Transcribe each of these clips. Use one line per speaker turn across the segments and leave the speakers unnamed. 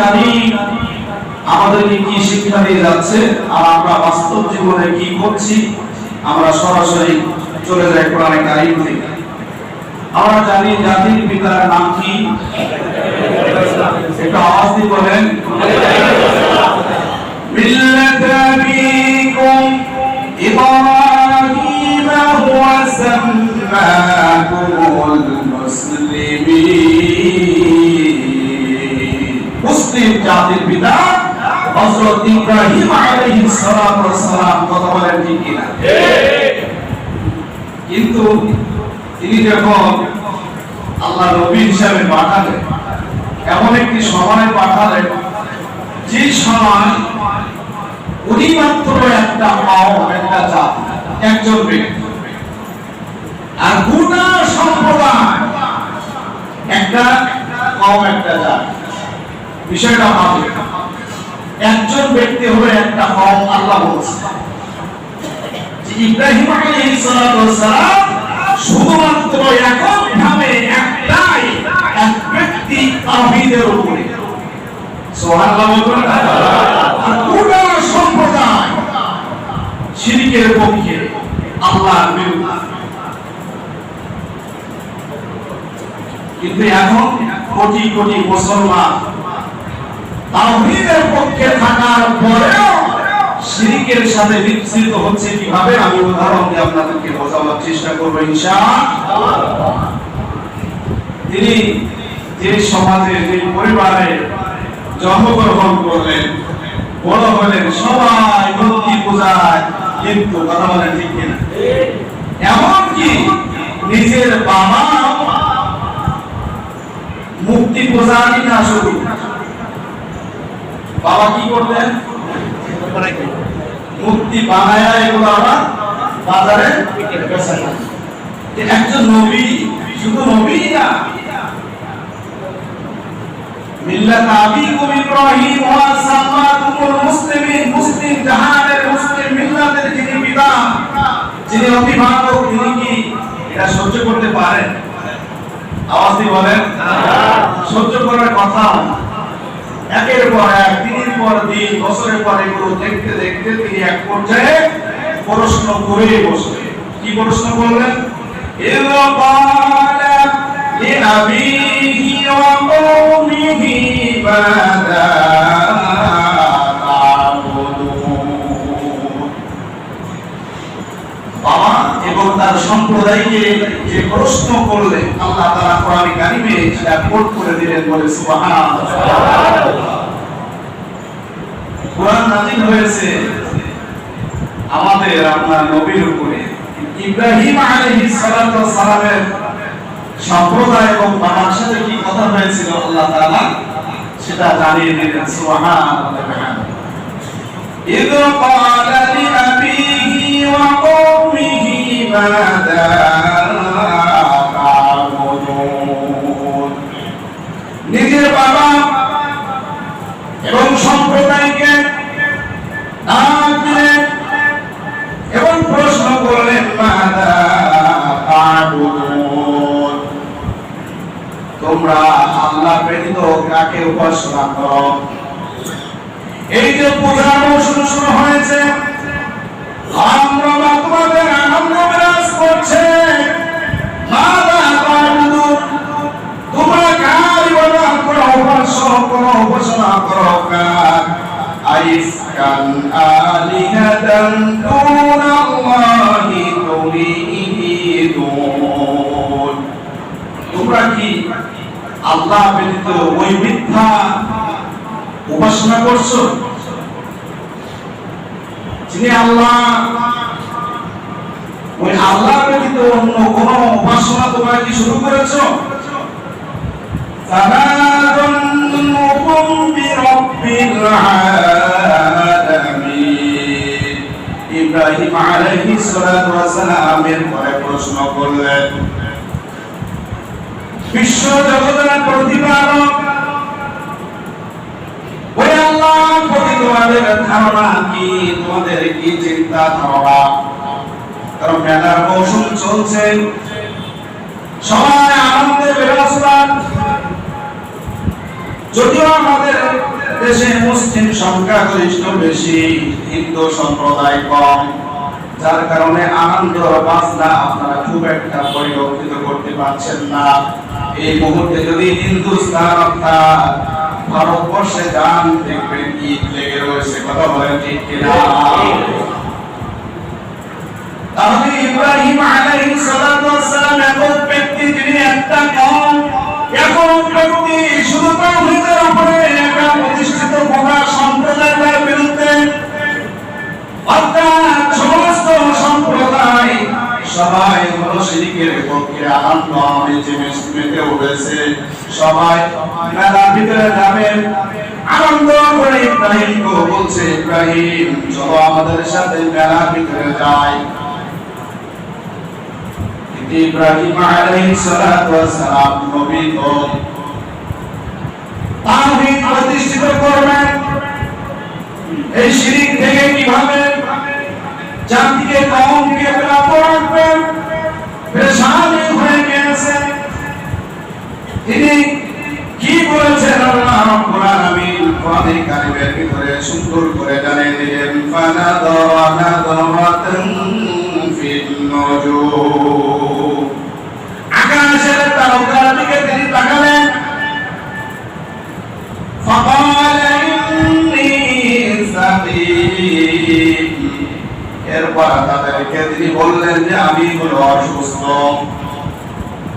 কারিম আমাদেরকে কি শিক্ষা দিয়ে যাচ্ছে আর আমরা বাস্তব জীবনে কি করছি, আমরা সরাসরি চলে যাই কোরআনে কারিম থেকে। আমরা জানি জাতির পিতার নাম কি? একটু আওয়াজ দিয়ে বলেন। মিল্লাত আবিকুম ইব্রাহিম হুয়া সাম্মাকুমুল মুসলিমিন। মুসলিম জাতির পিতা হযরত ইব্রাহিম আলাইহিস ওয়াস সালাম, কথা বলেন ঠিক কিনা? কিন্তু তিনি যখন আল্লাহ নবী হিসাবে পাঠালেন, এমন একটি সময় পাঠালেন, যে সময় উনি মাত্র একটা পাও একটা জাত, একজন ব্যক্তি। আর গুণা সম্প্রদায় একটা কম, একটা জাত। বিষয়টা ভাবে। একজন ব্যক্তি হলো একটা কম, আল্লাহ বলছে। ইব্রাহিম আলাইহিস সালাম শুধুমাত্র এককভাবে একটাই এক ব্যক্তি তাওহীদের উপরে। কিন্তু এখন কোটি কোটি মুসলমান তাওহীদের পক্ষে থাকার পরেও শিরিকের সাথে হচ্ছে কীভাবে? আমি উদাহরণ দিয়ে আপনাদেরকে চেষ্টা করব ইনশাআল্লাহ যে সমাজে, যে পরিবারে জন্মগ্রহণ করলেন, বড় হলেন, সবাই মূর্তি পূজায় কিন্তু কথা ঠিক কিনা? এমনকি নিজের বাবা মুক্তি পূজারই না শুরু বাবা কি করতেন মুক্তি বানায় এগুলো আবার বাজারে একজন নবী শুধু নবী না। মিল্লাত আবিকুম ইব্রাহিম ওয়া সাম্মাকুমুল মুসলিমিন মুসলিম জাহানের মুসলিম মিল্লাতের যিনি পিতা যিনি অভিভাবক তিনি কি এটা সহ্য করতে পারেন? আওয়াজ দিয়ে বলেন সহ্য করার কথা। একের পর এক পর দিন বছরের পরে এগুলো দেখতে দেখতে তিনি এক পর্যায়ে প্রশ্ন করে বসলেন। কি প্রশ্ন করলেন? বাবা এবং তার সম্প্রদায়কে যে প্রশ্ন করলে আল্লাহ তারা কোরআন কারিমে সেটা করে দিলেন বলে সুবহানাল্লাহ। কোরআন নাযিল হয়েছে আমাদের আপনার নবীর উপরে ইব্রাহিম আলাইহিস সালাতু ওয়াস সালামের সম্প্রদায় এবং বাবার সাথে কি কথা হয়েছিল আল্লাহ তাআলা সেটা জানিয়ে দিলেন সুবহানাল্লাহ إذ قال لأبيه وقومه ماذا কাকে উপাসনা করো। এই যে মৌসুম শুরু হয়েছে, আমরা তোমাদের আনন্দ বিরাজ করছে। কার উপাসনা আল্লাহ ব্যতীত ওই মিথ্যা উপাসনা করছ যিনি আল্লাহ, ওই আল্লাহ ব্যতীত অন্য কোন উপাসনা তোমরা কি শুরু করেছ? তারা ইব্রাহিম আলাইহিস সালাতু পরে প্রশ্ন করলেন বিশ্ব জগতের প্রতিপালক। ওই আল্লাহ প্রতি তোমাদের ধারণা কি? তোমাদের কি চিন্তা ধারণা? কারণ মেলার মৌসুম চলছে। সবাই আনন্দে বেরোসমান যদিও আমাদের দেশে মুসলিম সংখ্যা গরিষ্ঠ বেশি, হিন্দু সম্প্রদায় কম। যার কারণে আনন্দ বাজনা আপনারা খুব একটা পরিলক্ষিত করতে পারছেন না। এই মুহূর্তে যদি হিন্দুস্তান অর্থাৎ ভারতবর্ষে যান দেখবেন, ঈদ লেগে রয়েছে, কথা বলেন ঠিক কিনা? তাহলে ইব্রাহিম আলাইহিস সালাতু ওয়াসসালাম একক ব্যক্তি একটা কম একক ব্যক্তি শুধু তাওহীদের উপরে একা প্রতিষ্ঠিত সম্প্রদায়ের বিরুদ্ধে অর্থাৎ সবাই হলো শিরিকের পক্ষে আনন্দ আমেজে মেতে উঠেছে। সবাই মেলার ভিতরে যাবেন আনন্দ করে ইব্রাহিম বলছে, ইব্রাহিম, চলো আমাদের সাথে মেলার ভিতরে যাই। ইব্রাহিম আলাইহিস সালাতু ওয়াস সালাম, নবী তো তাওহীদ প্রতিষ্ঠিত করবেন। এই শিরিক থেকে কীভাবে জাতিকে কওমকে বেরাতে রাখবেন পেরেশানি হয়ে গেছে। তিনি কি বলেছেন আল্লাহ রাব্বুল আলামিন? কোরআনে কারিমের ভিতরে সুন্দর করে জানিয়ে দিলেন ফানাদারা নাদারাতান ফিল নুজুম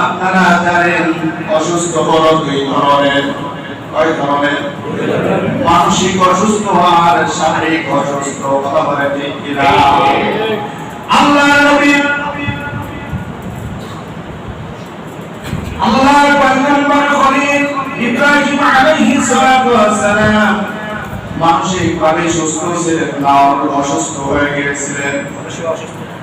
আপনারা জানেন অসুস্থ দুই ধরনের। কয় ধরনের? মানসিক অসুস্থ শারীরিক অসুস্থ, কথা বলে ঠিক কিনা? আল্লাহ নবী আল্লাহর পয়গম্বর ইব্রাহিম আলাইহিস সালাতু মানসিক ভাবে সুস্থ ছিলেন না অসুস্থ হয়ে গিয়েছিলেন।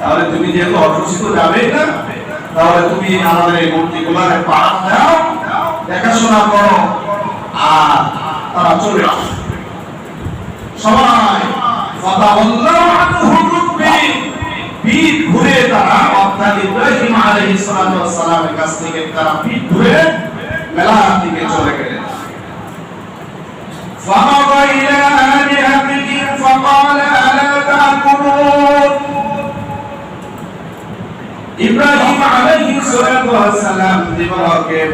তাহলে তুমি যেহেতু অসুস্থ যাবে না তাহলে তুমি আমাদের এই মূর্তিগুলোর পাঠ দাও দেখাশোনা করো আর তারা চলে আসে সবাই ফাতাওয়াল্লাহু আনহু মুদবিরিন পিঠ ঘুরে তারা অর্থাৎ ইব্রাহিম আলাইহিস সালাতু ওয়াস সালামের কাছ থেকে তারা পিঠ ঘুরে মেলার দিকে চলে গেলেন فمضى إلى آلهتهم فقال ألا تأكلون ইব্রাহিম আলাইহিস সালাতু ওয়াস সালাম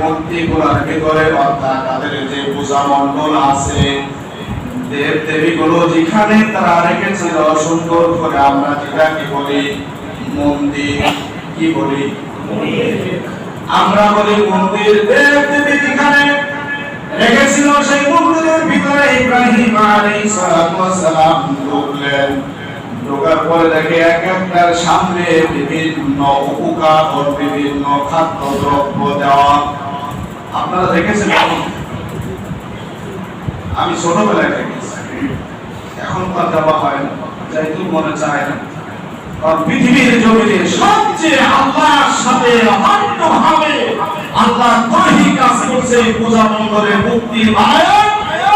মূর্তি গুলার ভিতরে অর্থাৎ তাদের যে পূজা মণ্ডল আছে দেব দেবীগুলো যেখানে তারা রেখেছিল, সুন্দর করে আমরা যেটাকে বলি, মন্দির, কি বলি? আমরা বলি মন্দির। দেব দেবী যেখানে রেখেছিল, সেই মন্দিরের ভিতরে ইব্রাহিম আলাইহিস সালাম ঢুকলেন। ঢোকার পরে দেখে এক একটার সামনে বিভিন্ন উপকার বিভিন্ন খাদ্য দ্রব্য দেওয়া। আপনারা দেখেছেন আমি ছোটবেলায় দেখেছি। এখন তো দেওয়া হয় না যাইতে মনে চায় না। পৃথিবীর জমিনে সবচেয়ে আল্লাহর সাথে অনন্যভাবে আল্লাহ তৈরি কাজ করছে পূজা মন্দিরে মুক্তি বানায়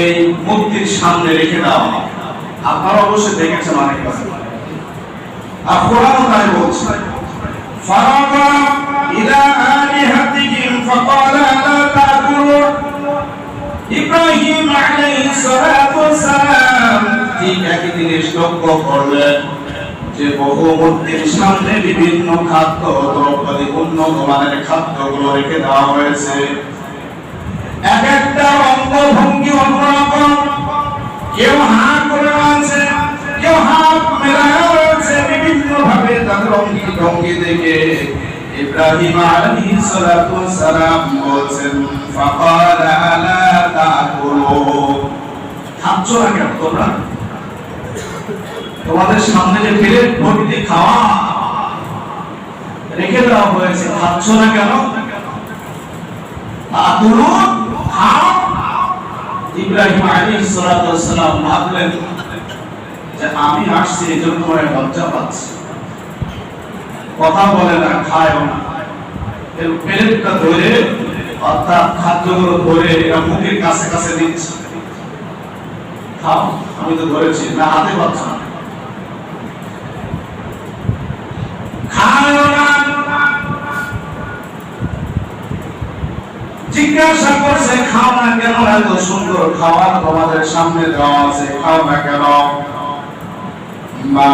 এই মূর্তির সামনে রেখে দাও আপনারা অবশ্যই দেখেছেন অনেক আর কোরআন তাই বলছে বহু মূর্তির সামনে বিভিন্ন খাদ্য দ্রব্যাদি উন্নত মানের খাদ্যগুলো রেখে দেওয়া হয়েছে। এক ভঙ্গি দেখে ইব্রাহিম আলাইহিস সালাতু বলছেন, ফাকালা আলা তাকুলু। না কেন তোমরা? তোমাদের সামনে যে প্লেট ভর্তি খাওয়া, রেখে দেওয়া হয়েছে খাচ্ছ না কেন? তাকুলু, খাও। ইব্রাহিম আলাইহিস সালাতু ওয়াসসালাম ভাবলেন যে আমি আসছি এই জন্য মনে লজ্জা পাচ্ছি। কথা বলে না, খায়ও না। এর প্লেটটা ধরে, অর্থাৎ খাদ্যগুলো ধরে এরা মুখের কাছে কাছে দিচ্ছে। খাও, আমি তো ধরেছি, না হাতে পাচ্ছ না। জিজ্ঞাসা করছে, খাও না কেন এত সুন্দর খাবার তোমাদের সামনে দেওয়া আছে? খাও না কেন? ما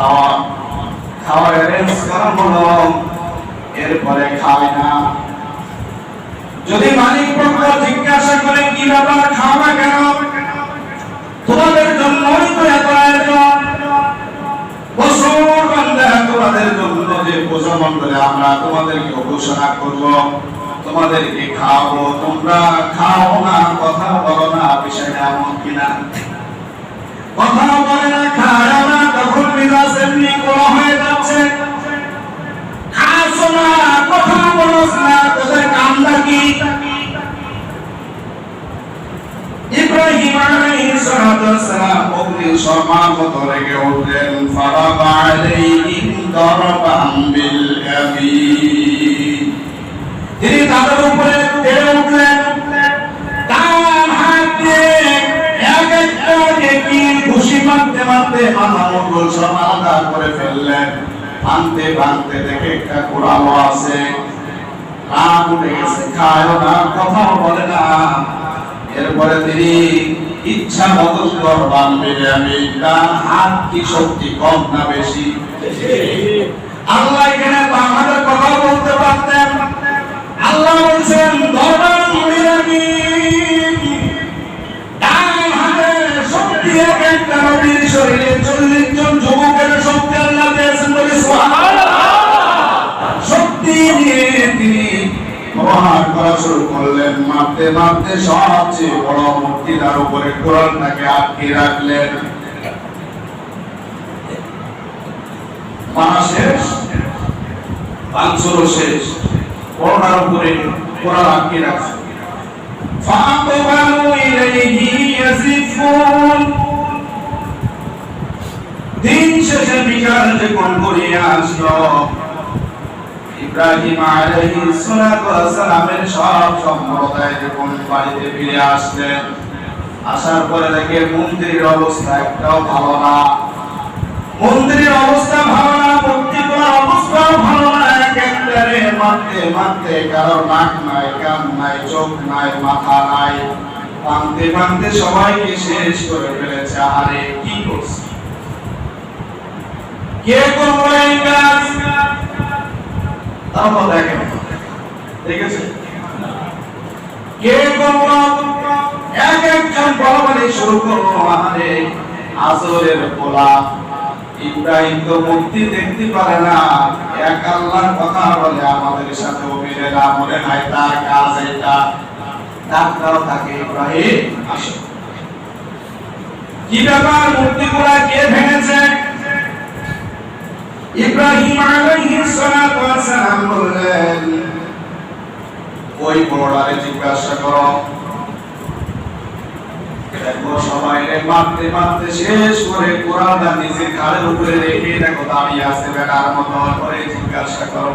খাওয়া খাওয়া অ্যারেঞ্জ করা হলো? এরপরে খায় না। যদি মালিক পক্ষ জিজ্ঞাসা করে, কি ব্যাপার, খাও কেন? তোমাদের জন্যই তো এত তোমাদেরকে ঘোষণা করব, তোমাদেরকে খাওয়াবো। তোমরা খাও না, কথা বলো না, বিষয়টা এমন কিনা। কথা বলে না খায় না, তখন মিজাজ এমনি করা হয়ে যাচ্ছে। খাস না কথা বলস না, তোদের কামটা কি? ইব্রাহিম আলাইহিস সালাতু অগ্নি সমাগত রেগে উঠলেন ফারাবা আলাইহিম দরবান মারতে মারতে মাথা মুকুল সব আলাদা করে ফেললেন। ভাঙতে ভাঙতে দেখে একটা কোড়ালো আছে। ইচ্ছা শক্তি কম না বেশি? আল্লাহ কথা বলতে পারতেন। আল্লাহ বলছেন শক্তি এক একটা নবীর শরীরে চল্লিশ জন যুবকের শক্তি আল্লাহ দিয়েছেন বলে সুবহানাল্লাহ শক্তি নিয়ে তিনি প্রহার করা শুরু করলেন মারতে মারতে সবচেয়ে বড় মূর্তি তার উপরে কোরআনটাকে আটকে রাখলেন মারা শেষ পাঁচশোরও শেষ করোনার উপরে কোরআন আটকে রাখছে فأقبلوا إليه يزفون দিন শেষে বিকাল যখন ঘুরিয়ে আসলো, ইব্রাহিম আলাইহিস সালাতু ওয়াসসালামের সব সম্প্রদায় যখন বাড়িতে ফিরে আসলেন, আসার পরে দেখে মন্দিরের অবস্থা একটাও ভালো না। মন্দিরের অবস্থা ভালো না ভক্তি করার অবস্থাও ভালো না এক একটারে মারতে মারতে কারও নাক নাই, কান নাই, চোখ নাই, মাথা নাই। ভাঙতে ভাঙতে সবাইকে শেষ করে ফেলেছে। আরে কি করছে? কে করব এই কাজ তারপর দেখেন দেখেছে কে করব এক একজন বলবানি শুরু করল আরে আসরের পোলা ইব্রাহিম তো মূর্তি দেখতে পারে না। এক আল্লাহর কথা বলে আমাদের সাথে মিলে না। মনে নাই তার কাজ এটা। ডাক্তার তাকে ইব্রাহিম আসো। করো। দেখো মারতে মারতে শেষ করে নিজের ঘাড়ের উপরে রেখে দেখো দাঁড়িয়ে আছে বেটার মতো করে জিজ্ঞাসা করো।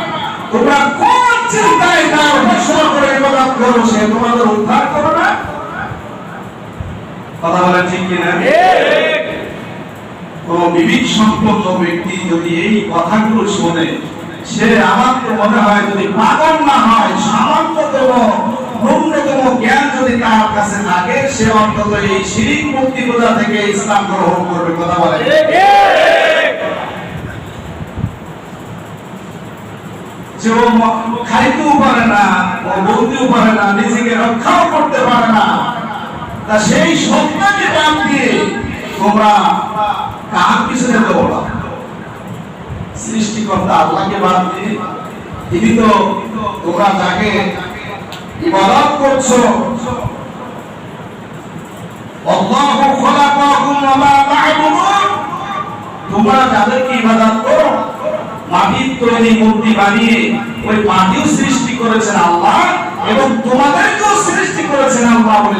তোমরা কোন চিন্তায় তার ঘোষণা করে ইবাদত করো সে তোমাদের উদ্ধার করো না। কথা বলে ঠিক কিনা? কোন বিবেক সম্পন্ন ব্যক্তি যদি এই কথাগুলো শোনে, সে আমার তো মনে হয় যদি পাগল না হয় সামান্যতম ন্যূনতম জ্ঞান যদি তার কাছে থাকে, সে অন্তত এই শিরিক মুক্তি পূজা থেকে ইসলাম গ্রহণ করবে। কথা বলে যে খাইতেও পারে না, বলতেও পারে না, নিজেকে রক্ষাও করতে পারে না। তা সেই সত্তাকে বাদ দিয়ে তোমরা কার পিছনে দৌড়া সৃষ্টিকর্তা আল্লাহকে বাদ দিয়ে তিনি তো তোমরা যাকে ইবাদত করছ আল্লাহু খলাকাকুম ওয়া মা তা'বুদুন। তোমরা যাদেরকে ইবাদত করো মাটির তৈরি মূর্তি বানিয়ে ওই মাটিও সৃষ্টি করেছেন আল্লাহ এবং তোমাদেরকেও সৃষ্টি করেছেন আল্লাহ বলে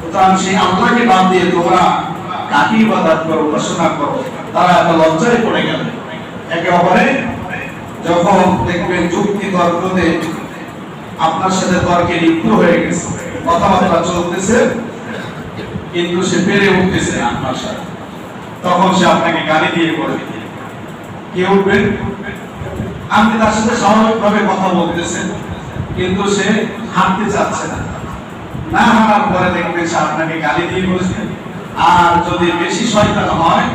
সুতরাং সেই আল্লাহকে বাদ দিয়ে তোমরা কাকে ইবাদত করো, উপাসনা করো, তারা এত লজ্জায় পড়ে গেল। একে অপরে যখন দেখবেন যুক্তি তর্কতে আপনার সাথে তর্কে লিপ্ত হয়ে গেছে। কথাবার্তা চলতেছে, কিন্তু সে পেরে উঠতেছে আপনার সাথে। তখন সে আপনাকে গালি দিয়ে বলে কে উঠবেন? আপনি তার সাথে স্বাভাবিকভাবে কথা বলতেছেন, কিন্তু সে হাঁটতে চাচ্ছে না। না হাঁটার পরে দেখবেন সে আপনাকে গালি দিয়ে বলছে, আর যদি বেশি শয়তান হয়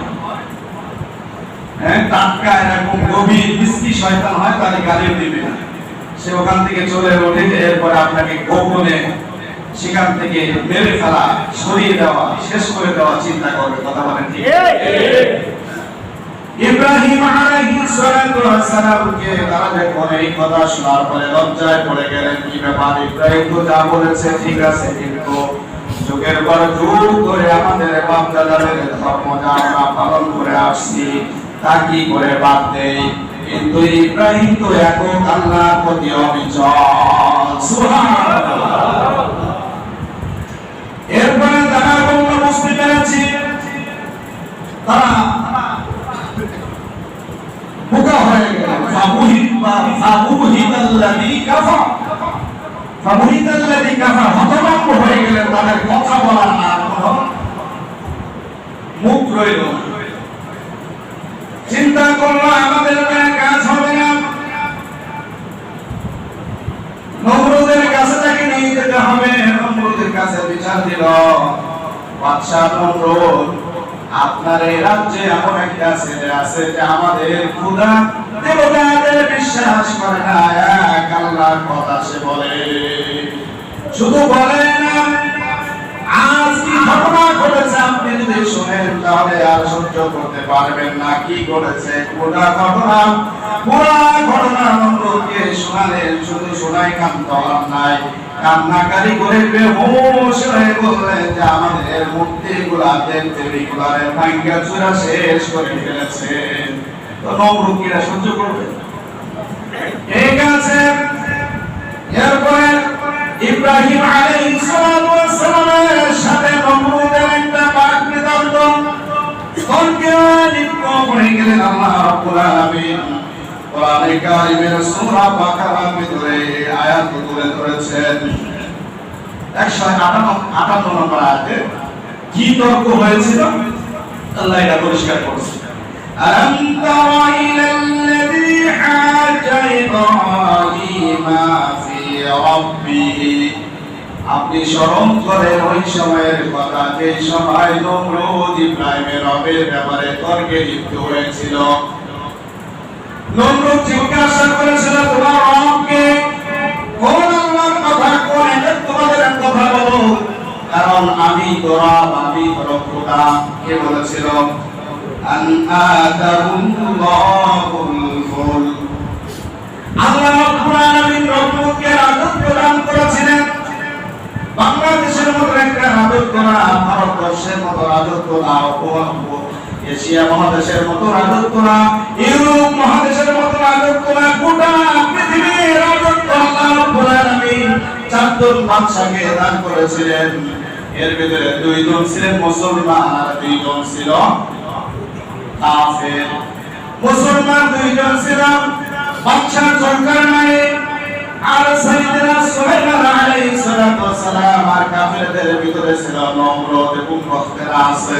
হ্যাঁ টাটকা এরকম গভীর, মিষ্টি শয়তান হয়, তাহলে গালিও দিবে না। সে ওখান থেকে চলে ওঠে, এরপরে আপনাকে গোপনে সেখান থেকে মেরে ফেলা সরিয়ে দেওয়া শেষ করে দেওয়া চিন্তা করবে কথা বলেন ঠিক ইব্রাহিম আলাইহিস সালাতু ওয়াস সালামকে তারা যখন এই কথা শোনার পরে লজ্জায় পড়ে গেলেন কি ব্যাপার? ইব্রাহিম তো যা বলেছে ঠিক আছে কিন্তু যুগের পর যুগ ধরে আমাদের বাপ দাদাদের ধর্ম যা আমরা পালন করে আসছি তা কি করে বাদ দেই? কিন্তু ইব্রাহিম তো একক আল্লাহর প্রতি অবিচল। সুবহানাল্লাহ। তারা বোকা হয়ে গেল ফাবুহিত ফাবুহিতাল্লাযী কাফার ফাবুহিতাল্লাযী কাফার হতভম্ব হয়ে গেলেন তাদের কথা বলার আর মুখ রইল। চিন্তা করল আমাদের কাজ হবে না নমরুদের কাছে তাকে নিয়ে যেতে হবে। নমরুদের কাছে বিচার দিল। বাদশাহ নমরুদ। আপনার এই রাজ্যে এমন একটা ছেলে আছে যে আমাদের খোদা দেবতাদের বিশ্বাস করে না। এক আল্লাহর কথা সে বলে। শুধু বলে না, আজ কি ঘটনা ঘটেছে আপনি যদি তাহলে আর সহ্য করতে পারবেন না। কি ঘটেছে? পুরা ঘটনা পুরা ঘটনা শোনালেন, শুধু শোনাই কান্ত নাই। কান্নাকারি করে বেহুশ হয়ে বললেন যে আমাদের মূর্তি গুলা দেখতে গুলারে ভাঙ্গা চূড়া শেষ করে ফেলেছে তো নমরুকিরা সহ্য করবে? ঠিক আছে। এরপরে ইব্রাহিম আলাইহিস সাথে নমরুদের একটা বাক বিতর্ক তর্কে লিপ্ত হয়ে গেলেন আল্লাহ রাব্বুল আলামিন। কোরআনে কারিমের সূরা বাকারার ভিতরে এই আয়াত তুলে ধরেছেন 158 নম্বর আয়াতে কি তর্ক হয়েছিল আল্লাহ এটা পরিষ্কার করছে ألم تر إلى الذي حاج إبراهيم في ربه আপনি স্মরণ করেন ওই সময়ের কথা যে সময় নমরুদ ইব্রাহিমের রবের ব্যাপারে তর্কে লিপ্ত হয়েছিল নমরুদ জিজ্ঞাসা করেছিল, তোমার রবকে কোন আল্লাহর কথা কোন এদের তোমাদের কথা বলো কারণ আমি তো রব আমি তো খোদা কে বলেছিল? বাংলাদেশের মতো একটা রাজত্ব না ভারতবর্ষের মতো রাজত্ব না এশিয়া মহাদেশের মতো রাজত্ব না ইউরোপ মহাদেশের মতো রাজত্ব না গোটা পৃথিবীর রাজত্ব আল্লাহ রাব্বুল আলামিন চারজন বাদশাকে দান করেছিলেন। এর ভিতরে দুইজন ছিলেন মুসলমান আর দুইজন ছিল কাফের। মুসলমান দুইজন ছিল বাদশাহ সরকার নাই। আর সাইয়েদনা সুলাইমান আলাইহিস সালাম আর কাফেরদের ভিতরে ছিল নমরুদ এবং বখতেরা আছে।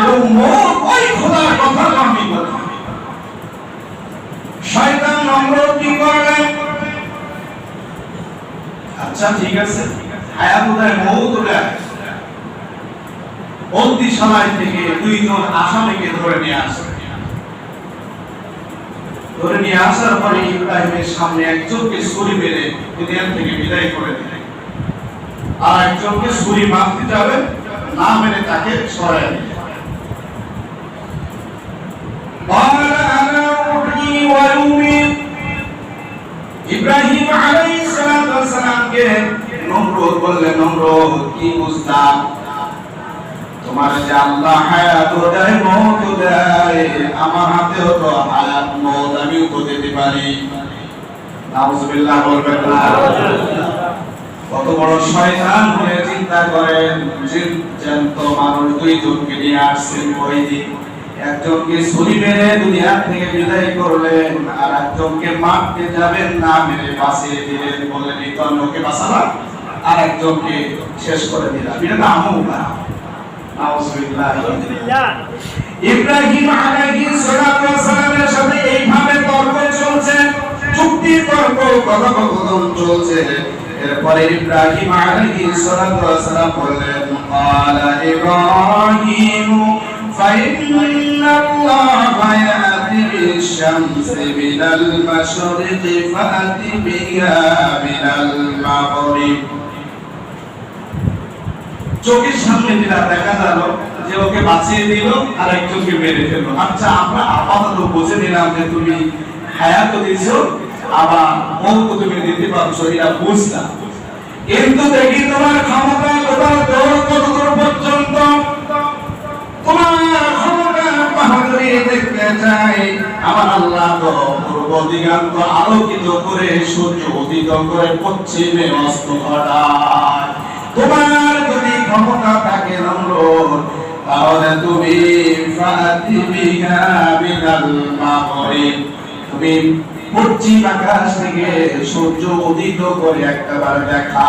এবং মওত ওই খোদার কথা আমি বলি শয়তান নমরুদ কি করলেন আচ্ছা ঠিক আছে। দেয় মওত দেয় বন্দিশালায় থেকে দুইজন আসামিকে ধরে নিয়ে আসে। ধরে নিয়ে আসার পরে ইব্রাহিমের সামনে একজনকে ছুরি মেরে দুনিয়া থেকে বিদায় করে দিলেন আর একজনকে ছুরি মারতে যাবে, না মেরে তাকে সরাই দিলেন قال أنا أحيي وأميت ইব্রাহিম আলাইহিস সালাতু ওয়াস সালামকে নমরুদ বললেন নমরুদ কি বুঝতাম তোমার যে আল্লাহ হায়াত দেয় মওত দেয় আমার হাতেও তো হায়াত মওত আমিও তো দিতে পারি নাউজুবিল্লাহ বলবেন না কত বড় শয়তান হয়ে চিন্তা করেন জ্যান্ত মানুষ দুইজনকে নিয়ে আসছেন ওই দিন একজনকে ছুরি মেরে দুনিয়া থেকে বিদায় করলেন, আর একজনকে মারতে যাবেন না, মেরে বাঁচিয়ে দিলেন বললেন, এই তো বাঁচালাম। আর একজনকে শেষ করে দিলাম। এটা না। ইব্রাহিম আলাইহিস সালামের সাথে এইভাবে তর্ক চলছে চুক্তি তর্ক কথোপকথন চলছে। এরপরে ইব্রাহিম আলাইহিস সালাম বললেন ক্বালা ইব্রাহিম فإن الله يأتي بالشمس من المشرق فأت بها من المغرب চোখের সামনে যেটা দেখা গেল যে ওকে বাঁচিয়ে দিল আর একজনকে মেরে ফেললো আচ্ছা আমরা আপাতত বুঝে নিলাম যে তুমি হায়াত দিছো আবার মৌত তুমি দিতে পারছো এটা বুঝলাম কিন্তু দেখি তোমার ক্ষমতা তোমার দৌড় কত দূর পর্যন্ত তোমার ক্ষমতা বাহাদুরি দেখতে চাই আমার আল্লাহ তো পূর্ব দিগান্ত আলোকিত করে সূর্য উদিত করে পশ্চিমে অস্ত ঘটায়। তোমার যদি ক্ষমতা থাকে নমরুদ তাহলে তুমি ফাতি বিহা বিনাল তুমি পশ্চিম আকাশ থেকে সূর্য উদিত করে একবার দেখা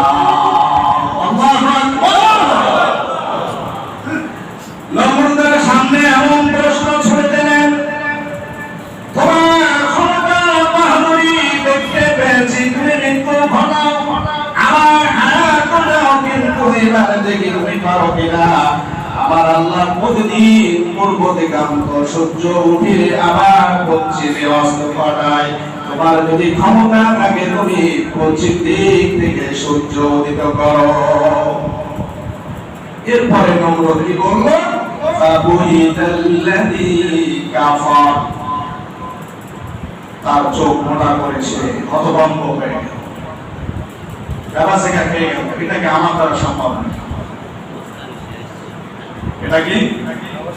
সূর্য উঠে আবার পশ্চিমে অস্ত ঘটায় তোমার যদি ক্ষমতা থাকে, তুমি পশ্চিম দিক থেকে সূর্য উদিত করো। এরপরে নমরুদ কি বলল তার চোখ মোটা করেছে হতভম্ব হয়ে গেল। সেখানে পেয়ে গেল। এটা কি আমার দ্বারা সম্ভব না? এটা কি?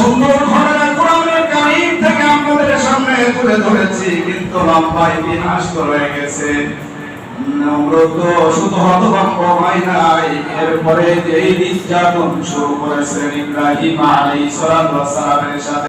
সুন্দর ঘটনা কোরআনের কারিম থেকে আপনাদের সামনে তুলে ধরেছি, কিন্তু লম্বা ইতিহাস তো রয়ে গেছে। শুধু হতভম্ব হয় নাই, এরপরে যে নির্যাতন শুরু করেছেন ইব্রাহিম আলাইহিস সালামের সাথে।